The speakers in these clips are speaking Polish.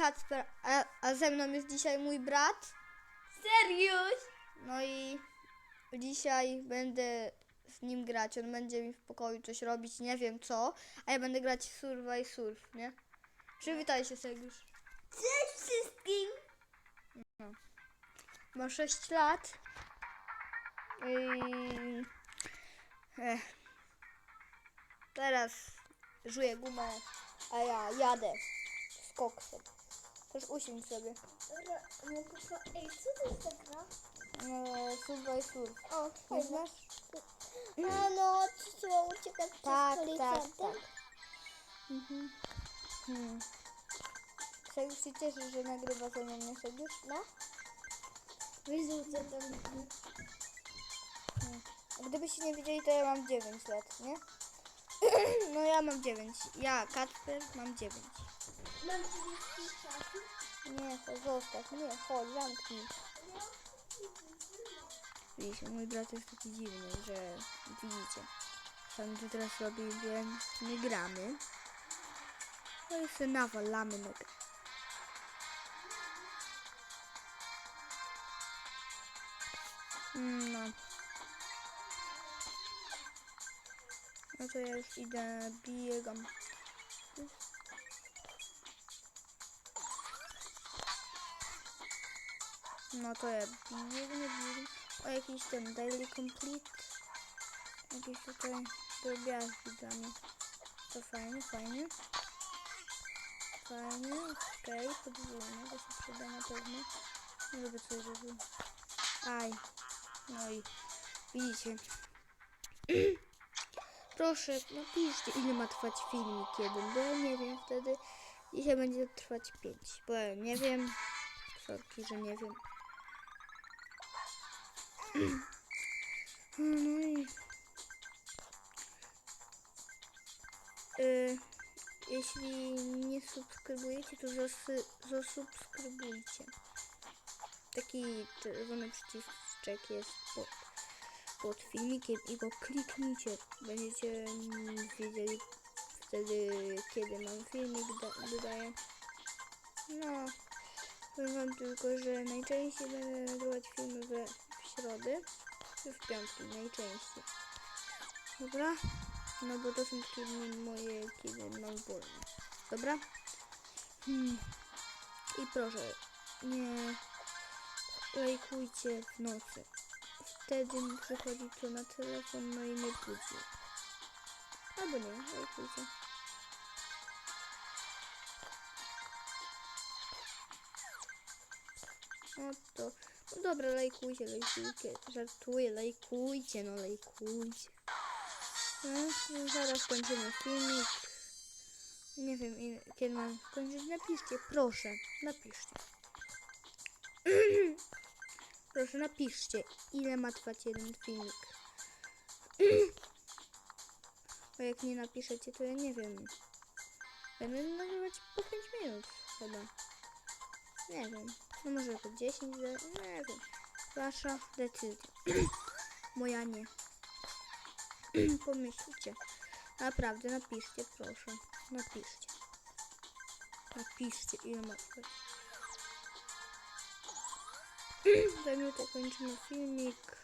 Kacper, a, a ze mną jest dzisiaj mój brat. Seriusz? No i dzisiaj będę z nim grać. On będzie mi w pokoju coś robić, nie wiem co. A ja będę grać w Survival Surf, nie? Przywitaj się, Sergiusz. Cześć wszystkim! Ma 6 lat. I... Ech. Teraz żuję gumę, a ja jadę z koksem. Też usiądź sobie. Dobra, no ej, co to jest ta gra? No, Survival Surf. O, Nie fajna. znasz? A no, co trzeba uciekać przed Tak, tak, tak. Mhm. Hmm. Sergiusz się cieszy, że nagrywa ze mną, nie Sergiusz? No? Co tam... A Gdybyście nie wiedzieli, to ja mam 9 lat, nie? No ja mam 9. Ja, Kacper, mam 9. Mam 30 czasu. Nie, chodź, zostaw, nie, chodź, zamknij. Widzicie, mój brat jest taki dziwny, że widzicie. Sam tu teraz robi, że nie gramy. No i sobie nawalamy na No. No to ja już idę, biegam. No to ja biegnę, biegnę. O, jakiś ten daily complete. Jakieś tutaj drobiazgi dla mnie. To fajnie, fajnie. Fajnie, okej, okay, podwójne, to się przyda na pewno. Nie lubię coś zrobił. Aj, no i widzicie. Proszę, napiszcie ile ma trwać filmik jeden, bo ja nie wiem wtedy. Dzisiaj będzie trwać 5, bo ja nie wiem. Sorki, że nie wiem. No i... Y, jeśli nie subskrybujecie, to zasubskrybujcie. Taki czerwony przycisk jest pod, pod filmikiem i go kliknijcie. Będziecie mm, wiedzieli wtedy, kiedy mam filmik da, dodaję. No, powiem wam tylko, że najczęściej będę nagrywać filmy we, w środę i w piątki, najczęściej. Dobra? No bo to są takie dni moje, kiedy mam wolne. Dobra? Hmm. I proszę, nie lajkujcie w nocy. Wtedy mi przychodzi to na telefon, no i mnie budzi. Albo nie, lajkujcie. No to, no dobra, lajkujcie, lajkujcie. Żartuję, lajkujcie, no lajkujcie. No, no zaraz kończymy filmik. Nie wiem, kiedy mam skończyć. Napiszcie, proszę, napiszcie. proszę, napiszcie, ile ma trwać jeden filmik. Bo jak nie napiszecie, to ja nie wiem. Będę nagrywać po 5 minut chyba. Nie wiem. No może po 10, ze- nie wiem. Wasza decyzja. Moja nie. Pomyślcie. Naprawdę, napiszcie, proszę. Napiszcie. Napiszcie, ile ma trwać. Za minutę kończymy filmik.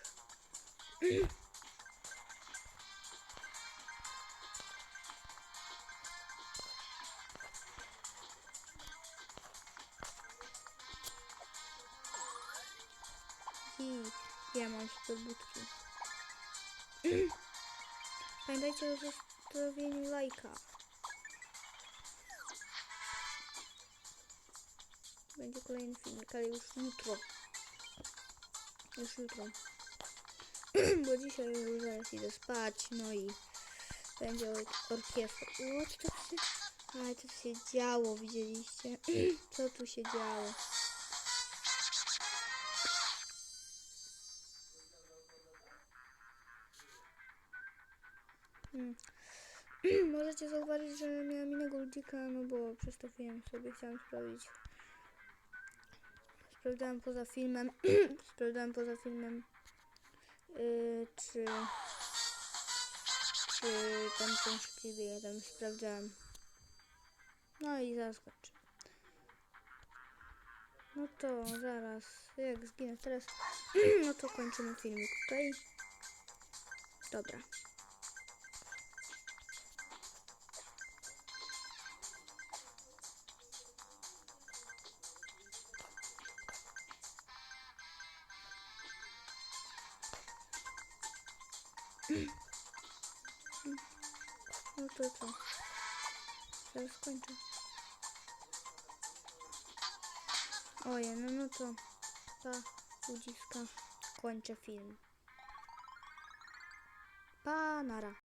I ja mam super budki. Pamiętajcie o zostawieniu lajka. Będzie kolejny filmik, ale już jutro. Już jutro. Bo dzisiaj już zaraz idę spać, no i będzie or- orkiestra. O, co tu się... Ale co tu się działo, widzieliście? Co tu się działo? Mm. Możecie zauważyć, że miałam innego ludzika, no bo przestawiłem sobie, chciałam sprawdzić. Sprawdzałam poza filmem, sprawdzałam poza filmem, yy, czy, czy tam ten szybciej biega, tam sprawdzałam. No i zaraz kończę. No to zaraz, jak zginę teraz, no to kończymy filmik, okej? Dobra. No to co? Zaraz kończę. Ojej, no, no to pa, ludziska, kończę film. Pa, nara.